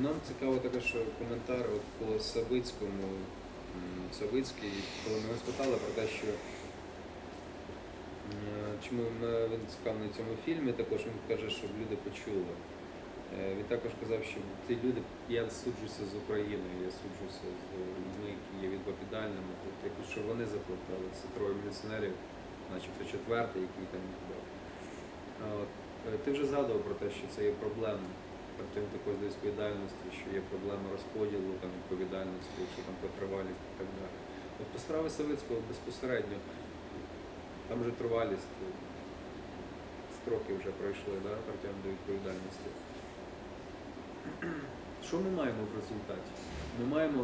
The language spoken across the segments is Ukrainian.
Нам цікаво також коментар от по Савицькому. Савицький, коли ми спитали про те, що е, чому він цікавий на цьому фільмі, також він каже, щоб люди почули. Е, Він також казав, що ті люди, я суджуся з Україною, я суджуся з людьми, які є відповідальними, тобто що вони заплатили. Це троє міліціонерів, начебто четвертий, який там от, е, Ти вже згадував про те, що це є проблема. Він також до відповідальності, що є проблема розподілу там, відповідальності, якщо там потривалість і так далі. От по справи Савицького безпосередньо, там вже тривалість, е, строки вже пройшли, да, притягнення до відповідальності. Що ми маємо в результаті? Ми маємо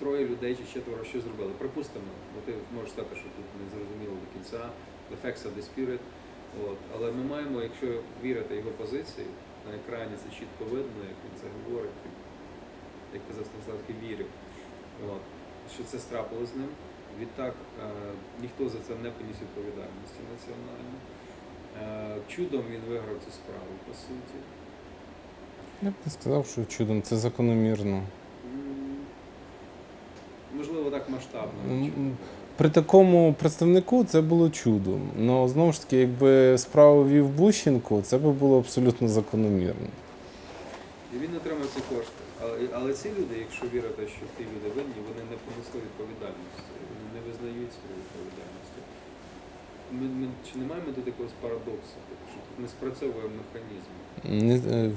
троє людей чи четверо що зробили. Припустимо, бо ти можеш сказати, що тут не зрозуміло до кінця, the spirit. От. Але ми маємо, якщо вірити його позиції, на екрані це чітко видно, як він це говорить, як казав Станислав, вірив, що це страпило з ним. Відтак е, ніхто за це не поніс відповідальності національної. Е, чудом він виграв цю справу, по суті. Я б не сказав, що чудом це закономірно. Можливо, так масштабно. При такому представнику це було чудом. Ну знову ж таки, якби справу вів Бущенко, це би було абсолютно закономірно. І він отримав ці кошти. Але, але ці люди, якщо вірити, що ті люди винні, вони не понесли відповідальності, вони не визнають свою відповідальність. Ми, ми, чи не маємо тут якогось парадоксу, що тут не спрацьовує механізм? Не-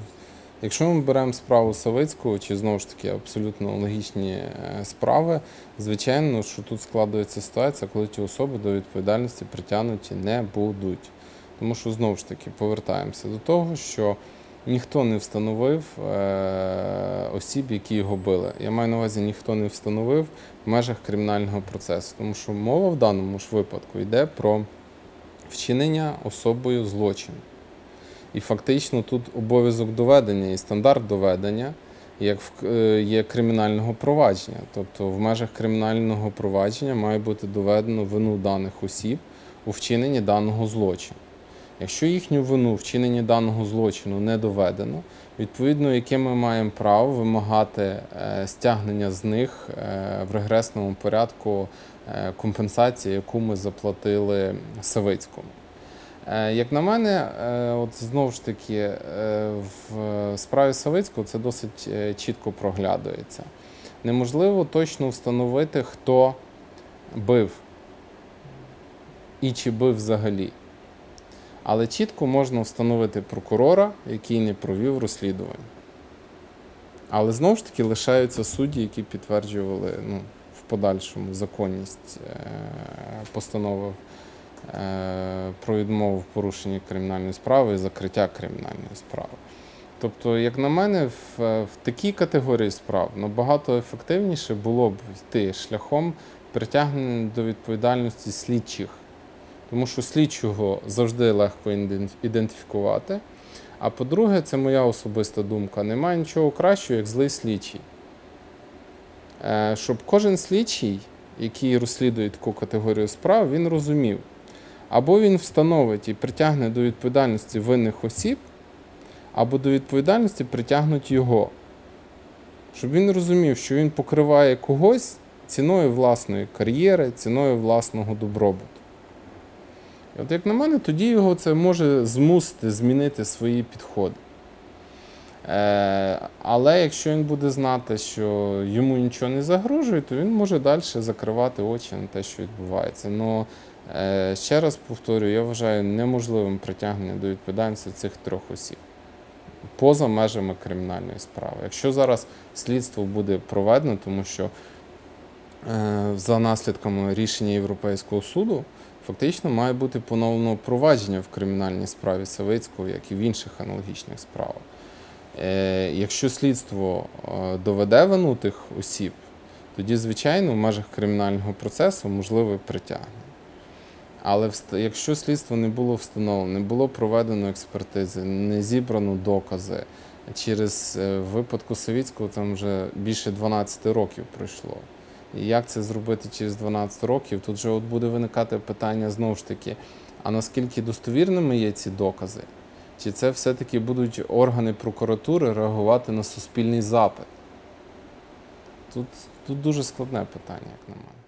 Якщо ми беремо справу Савицького, чи знову ж таки абсолютно логічні е, справи, звичайно, що тут складується ситуація, коли ті особи до відповідальності притягнуті не будуть. Тому що знову ж таки повертаємося до того, що ніхто не встановив е, осіб, які його били. Я маю на увазі, ніхто не встановив в межах кримінального процесу, тому що мова в даному ж випадку йде про вчинення особою злочину. І фактично тут обов'язок доведення і стандарт доведення як в, е, є кримінального провадження. Тобто в межах кримінального провадження має бути доведено вину даних осіб у вчиненні даного злочину. Якщо їхню вину в вчиненні даного злочину не доведено, відповідно, яке ми маємо право вимагати е, стягнення з них е, в регресному порядку компенсації, яку ми заплатили Савицькому. Е, Як на мене, е, от знову ж таки, е, в справі Савицького це досить чітко проглядується. Неможливо точно встановити, хто бив і чи бив взагалі. Але чітко можна встановити прокурора, який не провів розслідування. Але знову ж таки лишаються судді, які підтверджували ну, в подальшому законність постанови про відмову в порушенні кримінальної справи і закриття кримінальної справи. Тобто, як на мене, в, в такій категорії справ набагато ефективніше було б йти шляхом притягнення до відповідальності слідчих, тому що слідчого завжди легко ідентифікувати. А по-друге, це моя особиста думка. Немає нічого кращого, як злий слідчий. Е, Щоб кожен слідчий, який розслідує таку категорію справ, він розумів, або він встановить і притягне до відповідальності винних осіб, або до відповідальності притягнуть його. Щоб він розумів, що він покриває когось ціною власної кар'єри, ціною власного добробуту. І от як на мене, тоді його це може змусити змінити свої підходи. Е, але якщо він буде знати, що йому нічого не загрожує, то він може далі закривати очі на те, що відбувається. Но ще раз повторюю, я вважаю неможливим притягнення до відповідальності цих трьох осіб поза межами кримінальної справи. Якщо зараз слідство буде проведено, тому що е, за наслідками рішення Європейського суду фактично має бути поновлено провадження в кримінальній справі Савицького, як і в інших аналогічних справах. Е, Якщо слідство е, доведе вину тих осіб, тоді, звичайно, в межах кримінального процесу можливе притягнення. Але якщо слідство не було встановлено, не було проведено експертизи, не зібрано докази, через е, випадку Савіцького там вже більше 12 років пройшло. І як це зробити через 12 років? Тут же от буде виникати питання знову ж таки: а наскільки достовірними є ці докази? Чи це все-таки будуть органи прокуратури реагувати на суспільний запит? Тут, тут дуже складне питання, як на мене.